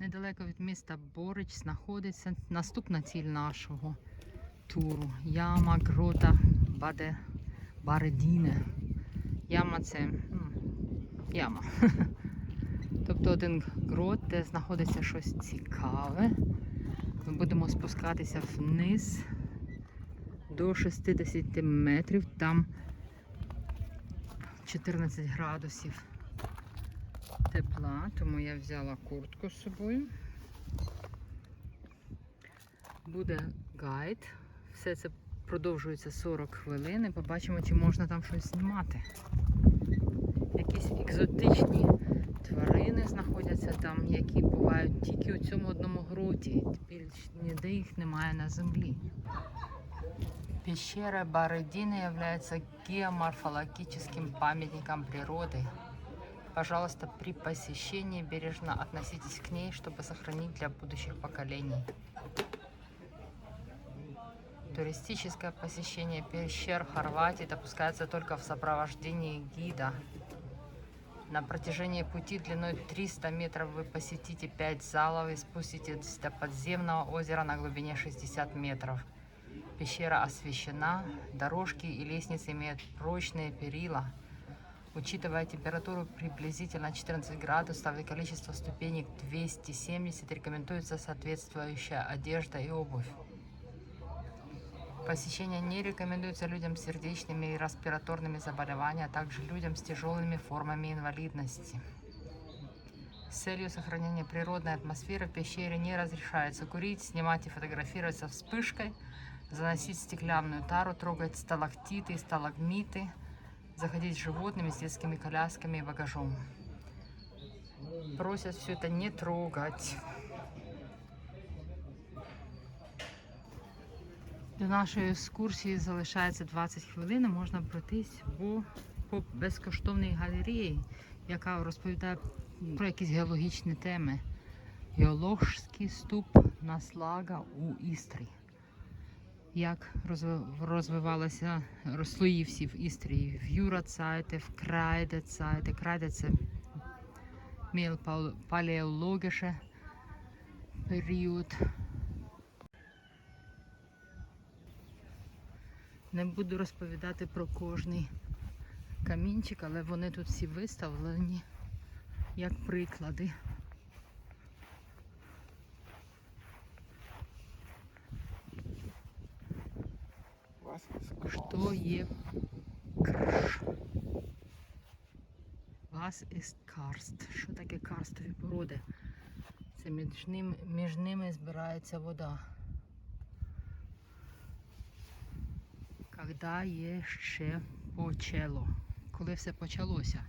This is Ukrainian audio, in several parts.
Недалеко від міста Борич знаходиться наступна ціль нашого туру. Яма Грота Баде Баредіне. Яма це яма. Тобто один грот, де знаходиться щось цікаве. Ми будемо спускатися вниз до 60 метрів. Там 14 градусів тепла, тому я взяла куртку з собою. Буде гайд. Все це продовжується 40 хвилин і побачимо, чи можна там щось знімати. Якісь екзотичні тварини знаходяться там, які бувають тільки у цьому одному гроті. Більш ніде їх немає на землі. Пещера Баредина является геоморфологическим памятником природы. Пожалуйста, при посещении бережно относитесь к ней, чтобы сохранить для будущих поколений. Туристическое посещение пещер Хорватии допускается только в сопровождении гида. На протяжении пути длиной 300 метров вы посетите 5 залов и спуститесь до подземного озера на глубине 60 метров. Пещера освещена, дорожки и лестницы имеют прочные перила. Учитывая температуру приблизительно 14 градусов и количество ступенек 270, рекомендуется соответствующая одежда и обувь. Посещение не рекомендуется людям с сердечными и респираторными заболеваниями, а также людям с тяжелыми формами инвалидности. С целью сохранения природной атмосферы в пещере не разрешается курить, снимать и фотографировать со вспышкой, заносить стеклянную тару, трогать сталактиты и сталагмиты, заходить с животными, с детскими колясками и багажом. Просят все это не трогать. До нашої екскурсії залишається 20 хвилин. Можна пройтись по, по безкоштовній галереї, яка розповідає про якісь геологічні теми. Геологський ступ Наслага у Істрі. Як розви- розвивалося розслоївся в Істрії в Юрацайте, в Крайдецайте. Крайде це палеологіше період. Не буду розповідати про кожний камінчик, але вони тут всі виставлені як приклади. Що є крш? Вас іст карст. Що таке карстові породи? Це між ними, між ними збирається вода. Когда є ще почало. Коли все почалося.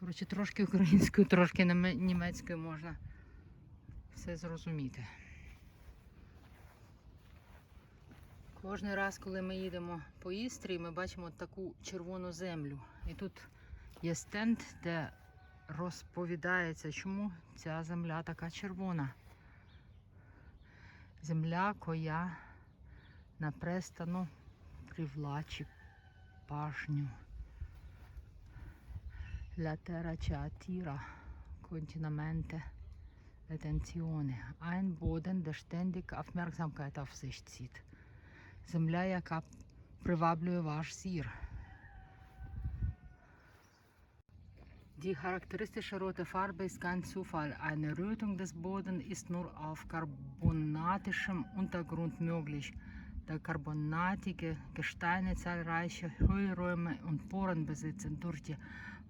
Коротше, трошки українською, трошки німецькою можна все зрозуміти. Кожен раз, коли ми їдемо по Істрії, ми бачимо таку червону землю. І тут є стенд, де розповідається, чому ця земля така червона. Земля, коя напрестано привлачі пашню. La terra ci attira continuamente l'attenzione. Ein Boden, der ständig Aufmerksamkeit auf sich zieht. Земля, яка приваблює ваш зір. Die charakteristische rote Farbe ist kein Zufall. Eine Rötung des Bodens ist nur auf carbonatischem Untergrund möglich, da carbonatige Gesteine zahlreiche Höhlräume und Poren besitzen, durch die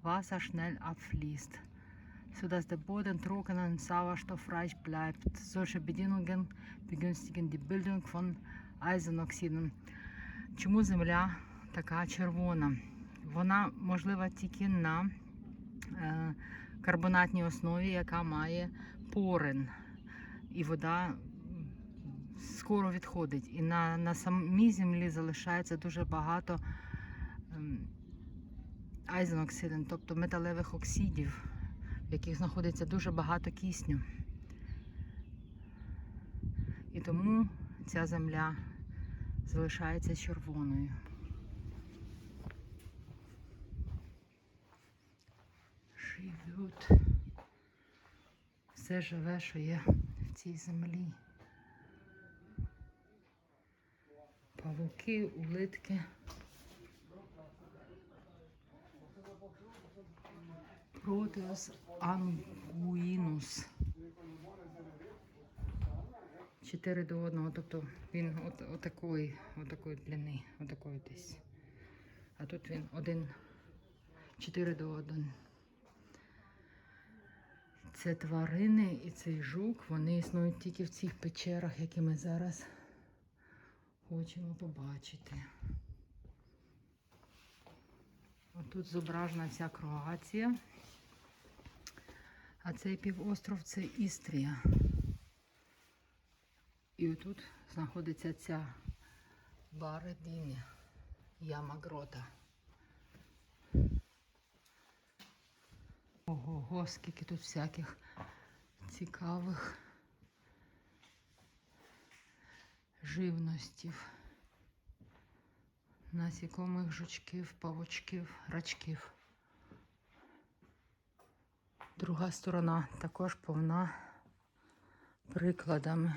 Wasser schnell abfließt, sodass der Boden trocken und sauerstoffreich bleibt. Solche Bedingungen begünstigen die Bildung von Eisenoxiden. Чому земля така червона? Вона можлива тільки на е, карбонатній основі, яка має порин. І вода скоро відходить. І на, на самій землі залишається дуже багато ем, айзеноксидин, тобто металевих оксидів, в яких знаходиться дуже багато кисню. І тому ця земля залишається червоною. живет все живе, що є в цій землі. Павуки, улитки. Протеус ангуїнус. Чотири до одного, тобто він от, отакої, отакої длини, отакої десь. А тут він один, чотири до один. Це тварини і цей жук, вони існують тільки в цих печерах, які ми зараз хочемо побачити. Отут зображена вся Кроація. А цей півостров це Істрія. І отут знаходиться ця Баредіні, яма грота. Ого, скільки тут всяких цікавих живностів, насікомих жучків, павучків, рачків. Друга сторона також повна прикладами.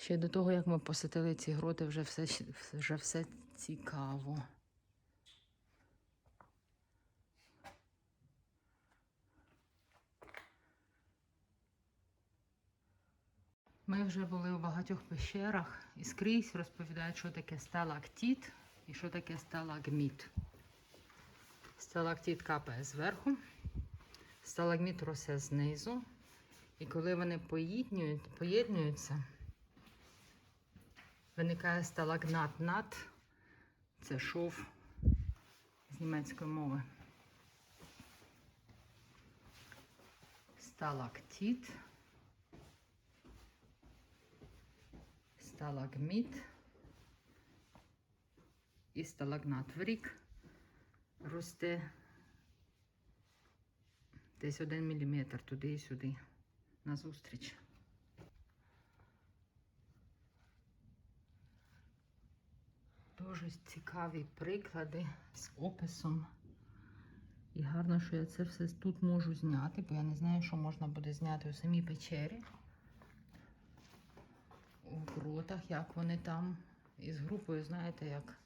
Ще до того, як ми посетили ці гроти, вже все, вже все цікаво. Ми вже були у багатьох пещерах і скрізь розповідають, що таке сталактит і що таке сталагміт. Сталактит капає зверху, сталагміт росте знизу. І коли вони поєднують- поєднуються, виникає сталагнат нат. Це шов з німецької мови. Сталактит. Сталагміт і сталагнат в рік росте десь один міліметр туди і сюди назустріч. Дуже цікаві приклади з описом. І гарно, що я це все тут можу зняти, бо я не знаю, що можна буде зняти у самій печері. У гротах, як вони там. І з групою, знаєте, як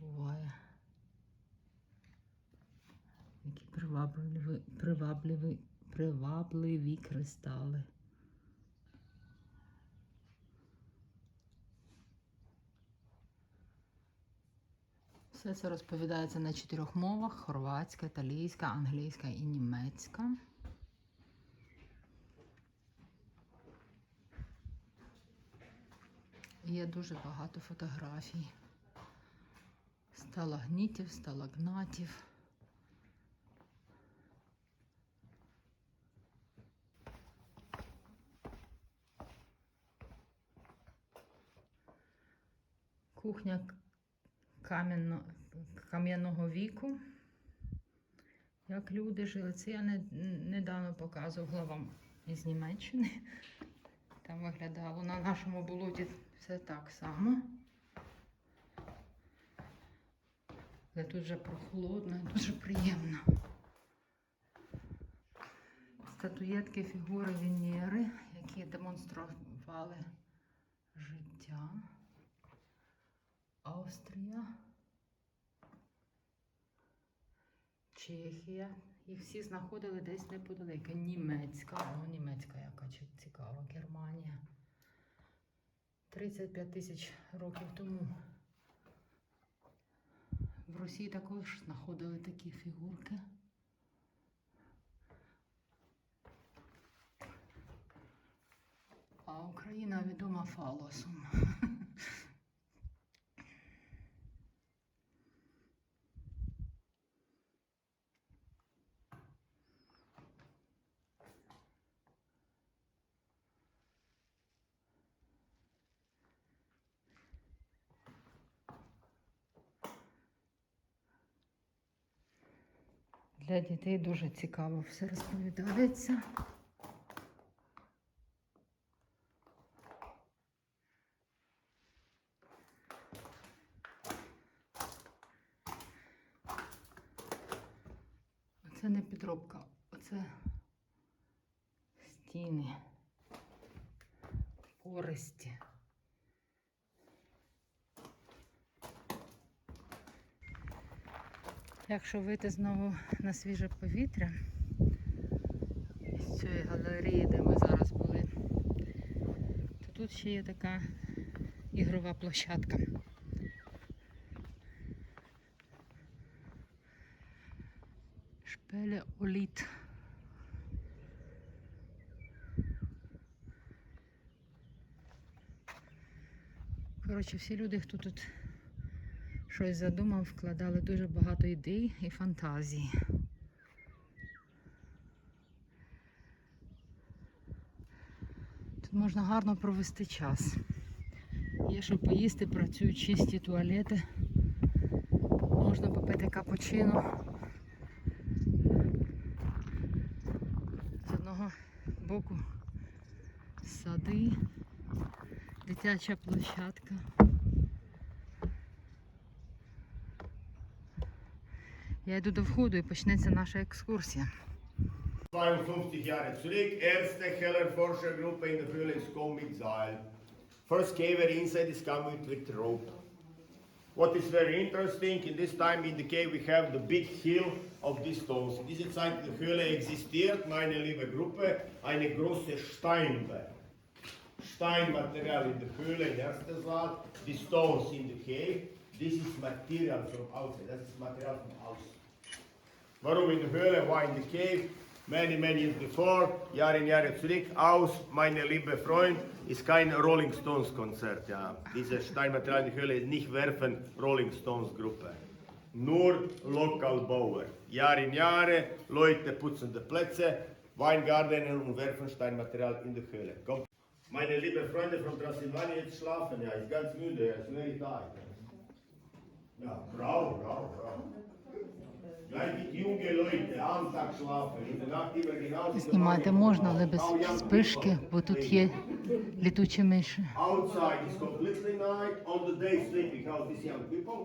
буває. Які привабливі, привабливі, привабливі кристали. Все це розповідається на чотирьох мовах: хорватська, італійська, англійська і німецька. Є дуже багато фотографій. Сталагнітів, сталагнатів. Кухня кам'яного віку. Як люди жили. Це я не, недавно показувала вам із Німеччини. Там виглядало на нашому болоті все так само. Але тут вже прохолодно і дуже приємно. Статуєтки фігури Венери, які демонстрували життя. Австрія, Чехія. Їх всі знаходили десь неподалеку. Німецька, о, німецька яка цікава, Германія. 35 тисяч років тому. В Росії також знаходили такі фігурки. А Україна відома фалосом. Для дітей дуже цікаво все розповідається. Якщо вийти знову на свіже повітря з цієї галереї, де ми зараз були, то тут ще є така ігрова площадка. Шпеля Оліт. Коротше, всі люди, хто тут щось задумав, вкладали дуже багато ідей і фантазії. Тут можна гарно провести час. Є що поїсти, працюють чисті туалети. Можна попити капучино. З одного боку сади, дитяча площадка. Я йду до входу і почнеться наша екскурсія. 52 Jahre zurück, erste Kellerforschergruppe in der Höhle ist Comic-Seil. First cave inside is covered with rope. What is very interesting, in this time in the cave we have the big hill of these stones. In dieser Zeit in der Höhle existiert, meine liebe Gruppe, eine große Steinberg. Steinmaterial in der Höhle in erster Saal, die stones in the cave. This is material from outside, das ist Material von außen. Warum in der Höhle? Why in the cave? Many, many years before, Jahre in Jahre zurück, aus, meine liebe Freund, ist kein Rolling Stones Konzert, ja. Dieses Steinmaterial in der Höhle ist nicht werfen Rolling Stones Gruppe. Nur Lokalbauer. Jahre in Jahre, Leute putzen die Plätze, Weingarten und werfen Steinmaterial in die Höhle. Kommt. Meine liebe Freunde von Transsilvanien jetzt schlafen, ja, ist ganz müde, er ist very tired. Ja, bravo, bravo, bravo. Gleich die junge Leute am Tag schlafen, in der Nacht immer genauso. Знімати можна, але без спишки, бо тут є літучі миші. Outside is completely night, on the day sleeping house these young people,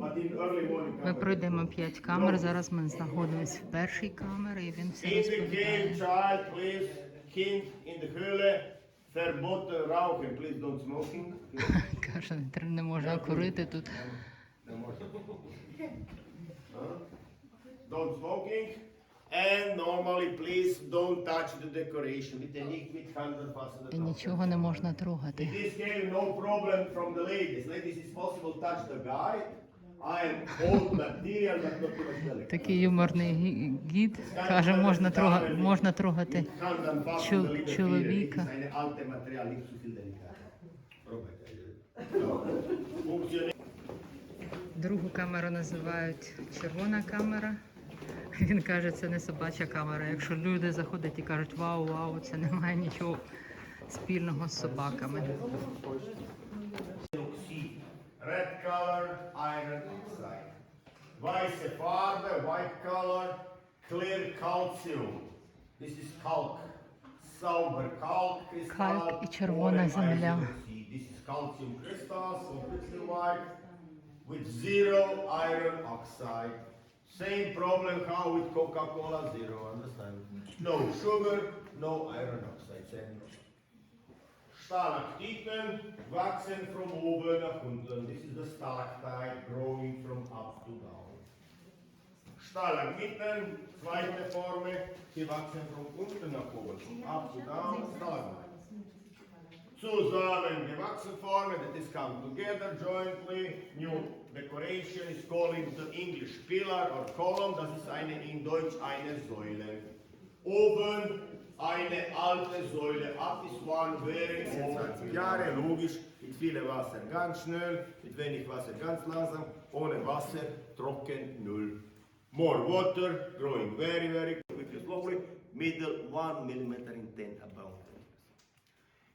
but in early morning. Ми пройдемо п'ять камер. Зараз ми знаходимося в першій камері і він все розповідає. please don't smoking. Каже, не можна курити тут. Don't smoking. And normally, please don't touch the decoration. Nicht mit Händen fassen. І нічого не можна трогати. In this cave, no problem from the ladies. Ladies, it's possible touch the guy. I am old material, but not too much. Такий юморний гід каже, можна трога, можна трогати. Чоловіка. Другу камеру називають червона камера. Він каже, це не собача камера. Якщо люди заходять і кажуть вау, вау, це не має нічого спільного з собаками. Red color, iron oxide. Weiße Farbe, white color, clear calcium. This is kalk. Sauber kalk crystal. Kalk і червона земля. This is calcium crystals, completely white, with zero iron oxide. Same problem how with Coca-Cola zero, understand? No sugar, no iron oxide. Same problem. Stalaktiten wachsen from oben nach unten. This is the stalactite growing from up to down. Stalagmiten, zweite Forme, die wachsen von unten nach oben, from up to down, stalagmite. Zusammen gewachsen Formen, that is come together jointly. New decoration is calling the English pillar or column. Das ist eine in Deutsch eine Säule. Oben eine alte Säule. Up is one very old. Jahre, logisch. Mit viel Wasser ganz schnell, mit wenig Wasser ganz langsam. Ohne Wasser trocken null. More water, growing very, very quickly, slowly. Middle one millimeter in ten about.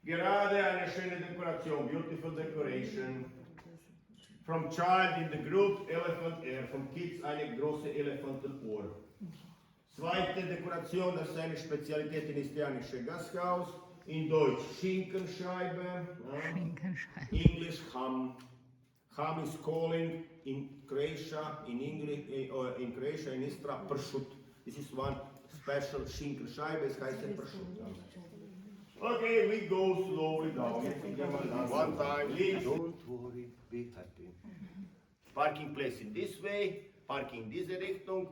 Gerade eine schöne Dekoration, beautiful decoration. From child in the group, elephant ear. From kids eine große Elefantenohr. Zweite Dekoration, das ist eine Spezialität in italienische Gasthaus. In Deutsch Schinkenscheibe. Schinkenscheibe. English Ham. Ham is calling in Croatia, in English, äh, äh, in Croatia, in Istra, prosciutto. This is one special Schinkenscheibe, es heißt prosciutto. Okay, we go slowly down. One time, please. Don't worry, be happy. Parking place in this way, parking in diese Richtung.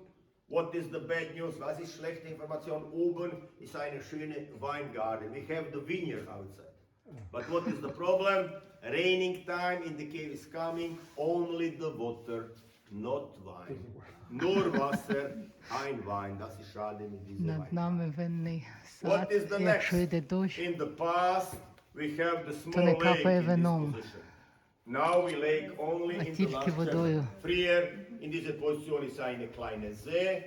What is the bad news? Was ist schlechte Information? Oben ist eine schöne Weingarten. We have the vineyard outside. But what is the problem? Raining time in the cave is coming, only the water, not wine Nur Wasser, ein Wein. Das ist schade mit diesem Над Wein. нами винний What сад, is the якщо next? йде дощ. In the past, we have the small не lake капає in this вином. position. Now we lake only А in the тільки last водою. chapter. Früher in dieser Position ist eine kleine See.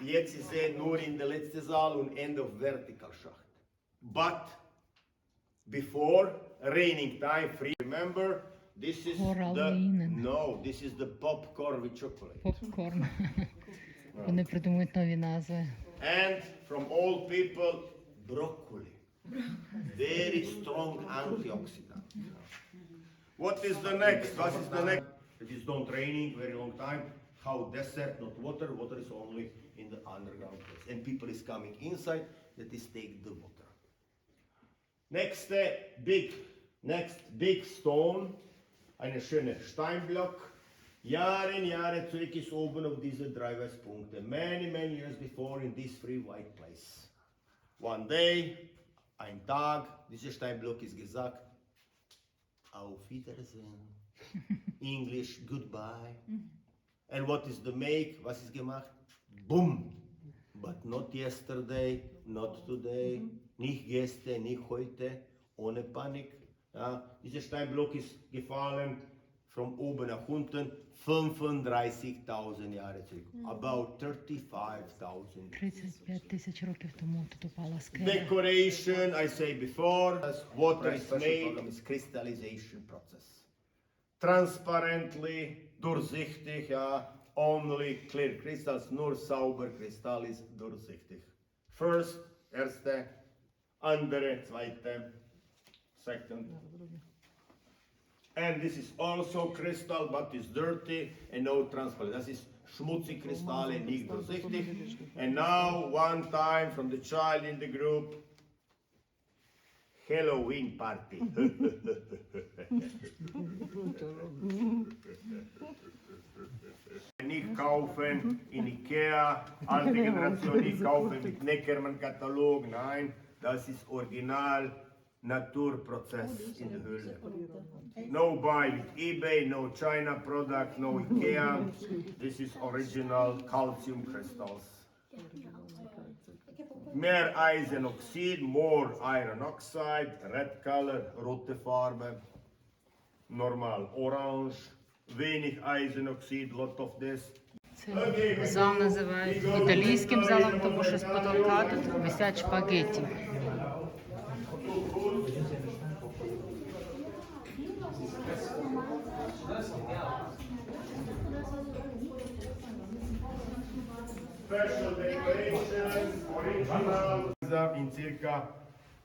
Jetzt ist See nur in der letzten Saal und end of vertical Schacht. But before raining time, free. Remember, this is the Кораллinen. no, this is the popcorn with chocolate. Попкорн. Вони придумують нові назви. And from all people, broccoli. Very strong antioxidant. What is the next? What is the next? It is not raining very long time. How desert, not water. Water is only in the underground place. And people is coming inside, that is take the water. Next uh, big, next big stone, eine schöne Steinblock. Jahre und Jahre zurück ist oben auf diese drei Westpunkte. Many, many years before in this free white place. One day, ein Tag, dieser Steinblock ist gesagt, auf Wiedersehen. English, goodbye. And what is the make? Was ist gemacht? Boom! But not yesterday, not today, nicht gestern, nicht heute, ohne Panik. Ja, dieser Steinblock ist gefallen von oben nach unten 35.000 Jahre zurück. About 35.000. 35 тисяч років тому тут упала скеля. Decoration, I say before, as water is made, is crystallization process. Transparently, durchsichtig, ja, only clear crystals, nur sauber Kristall ist durchsichtig. First, erste, andere, zweite, second. And this is also crystal, but it's dirty and no transparent. Das ist schmutzig Kristalle, nicht durchsichtig. And now, one time from the child in the group, Halloween party. nicht kaufen in Ikea, alte Generation nicht kaufen mit Neckermann-Katalog, nein, das ist original Naturprozess in Höhle. No buy eBay, no China product, no Ikea. This is original calcium crystals. Mehr Eisenoxid, more iron oxide, red color, rote Farbe, normal orange, wenig Eisenoxid, lot of this. Це зал називають італійським залом, тому що з потолка тут висять шпагетті. Special decoration, original. In circa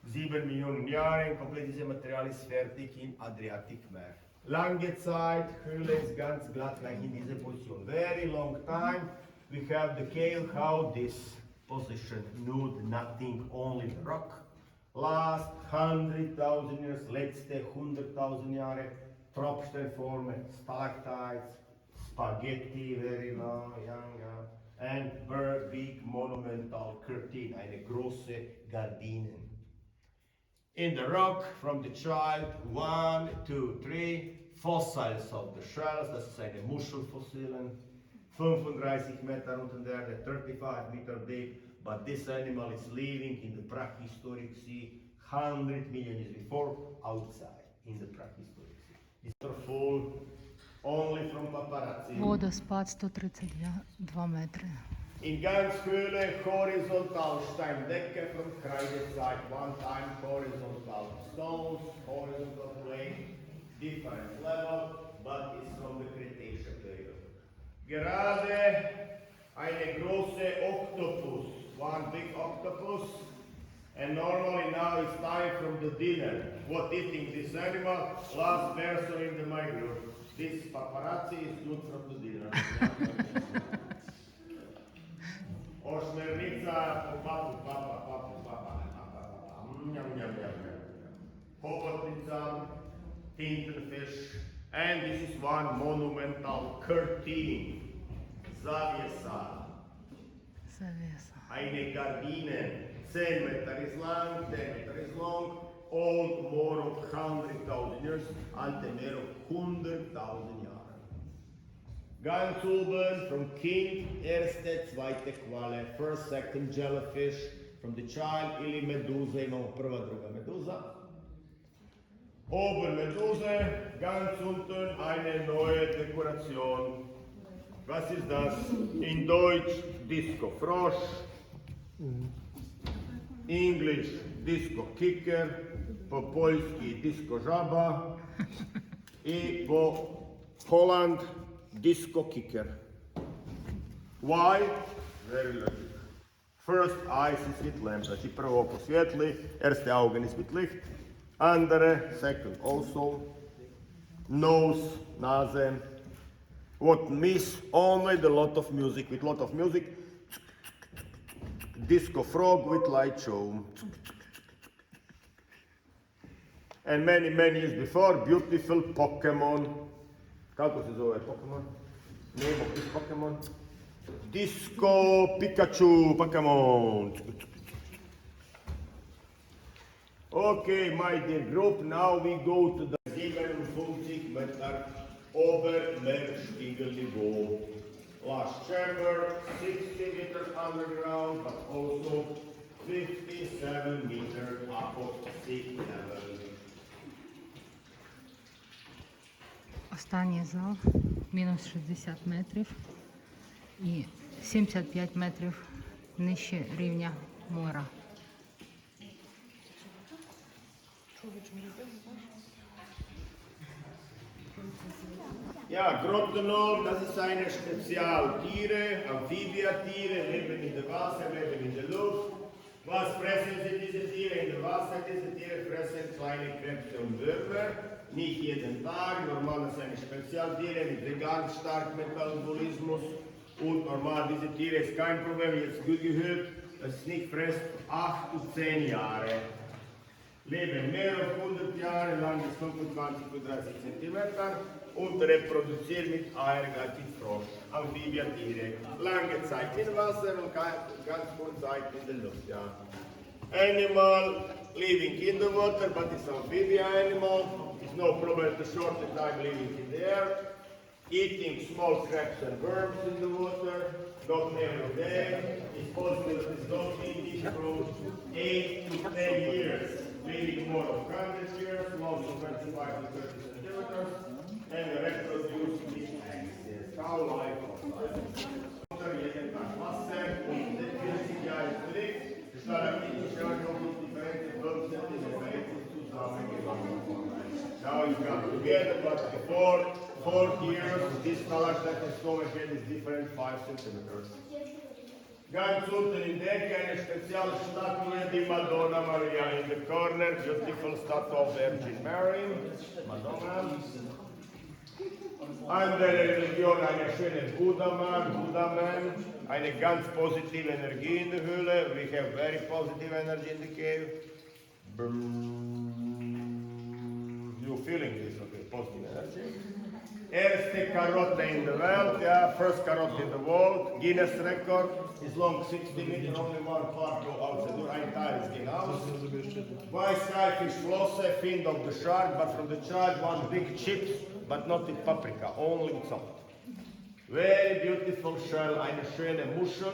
7 Millionen Jahren, komplett dieses Material ist fertig in Adriatic Meer. Lange Zeit, Höhle ist ganz glatt gleich in dieser Position. Very long time, we have the cave, how this position, nude, nothing, only rock. Last 100,000 years, letzte 100,000 Jahre, Tropfsteinformen, stalactites, spaghetti, very long, young, young, and very big monumental curtain, eine große Gardinen. In the rock from the child, one, two, three, fossils of the shells, das ist eine Muschelfossilien, 35 Meter unter der Erde, 35 Meter deep, but this animal is living in the prehistoric sea 100 million years before, outside in the prehistoric sea. These are full only from paparazzi. Водоспад 132 метри. In ganz Höhle horizontal Steindecke from Kreidezeit, one time horizontal stones, horizontal plane, different level, but it's from the Cretaceous period. Gerade eine große Octopus, one big octopus, and normally now it's time from the dinner. What eating this animal? Last person in the Здесь папарацци идут фронтузира. Ошмерница, папа, папа, папа, папа, папа, папа, ням, ням, ням, ням. Hobotnica, tintenfish, and this is one monumental curtain. Zavjesa. Zavjesa. Eine Gardine, 10 meters lang, 10 meters long, old more of 100,000 years, alte mehr of 100,000 Jahre. Ganz oben from king, erste, zweite Qualle, first, second jellyfish, from the child ili meduza, imamo prva, druga meduza. Oben Meduse, ganz unten eine neue Dekoration. Was ist das? In Deutsch Disco Frosch, English Disco Kicker, po polski Disco Żaba i po Holland Disco Kicker. Why? Very logic. First eyes is with lamp, znači prvo oko svijetli, erste Augen is with licht, andere, second also, nose, nase, what miss only the lot of music, with lot of music, disco frog with light show. And many, many years before, beautiful Pokemon. Kako se zove Pokemon? Name of this Pokemon? Disco Pikachu Pokemon. Okay, my dear group, now we go to the 57 Meter Obermeerspiegelniveau. Last chamber, 60 meters underground, but also 57 meters above sea level. Останній зал мінус 60 метрів і 75 метрів нижче рівня моря. Ja, Grottenol, das ist eine Spezialtiere, Amphibiatiere, leben in der Wasser, leben in der Luft. Was fressen sie diese Tiere in der Wasser? Diese Tiere fressen kleine Krebse und Würmer, nicht jeden Tag. Normal ist eine Spezialtiere mit ganz starkem Metabolismus. Und normal, diese Tiere ist kein Problem, jetzt gut gehört, das ist nicht frisst, 8 bis 10 Jahre. leben mehr als 100 Jahre lang bis 25 bis 30 cm und reproduzieren mit Eier die Frosch, Amphibiatiere. Lange Zeit in Wasser und ga- ganz kurze Zeit in der Luft. Ja. Animal living in the water, but it's amphibian animal. No problem the shorter time living in the air. Eating small crabs and worms in the water, not every day. It's possible that it's not eating from 8 to 10 years, living more than 100 years, long to 25 to 30 centimeters, and reproducing with eggs. Cow life outside. jeden Tag Wasser und 40 Jahre zurück, Stalaktitischen und differente in der Welt zusammengekommen. Now you come together, but before four years, this stalactite and stomach is different 5 centimeters. Ganz unten in der Ecke eine spezielle Statue, die Madonna Maria in the corner, beautiful statue of Virgin Mary, Madonna. Andere Religion eine schöne Buddha-Man, Buddha-Man, eine ganz positive Energie in der Höhle. We have very positive energy in the cave. Feeling this, okay, positive energy. Erste Karotte in the world, yeah, first Karotte in the world. Guinness record is long 60 meters, only one part go outside, nur ein Teil ist ging aus. Weißreifisch Flosse, fin of the shark, but from the child one big chips, but not with paprika, only with salt. Very beautiful shell, eine schöne Muschel.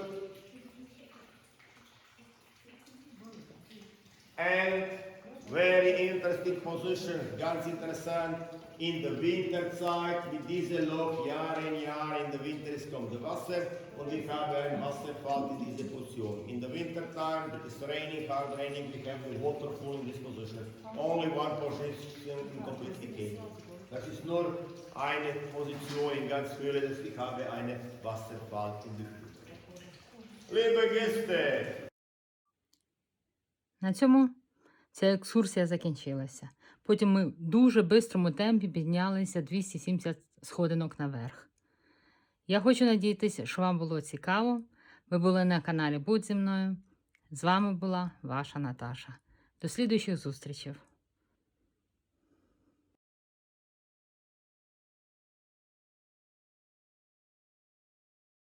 And very interesting position, ganz interessant, in der Winterzeit, mit diesem Loch Jahr in Jahr, in der Winter es kommt das Wasser und ich habe einen Wasserfall in diese Position. In the wintertime, it is raining, hard raining, we have the waterfall in this position. Only one position in completely cave. Das ist nur eine Position in ganz Höhle, dass ich habe einen Wasserfall in der Höhle. Liebe Gäste, На цьому ця екскурсія закінчилася. Потім ми в дуже бистрому темпі піднялися 270 сходинок наверх. Я хочу надіятися, що вам було цікаво. Ви були на каналі Будь зі мною. З вами була ваша Наташа. До слідуючих зустрічей!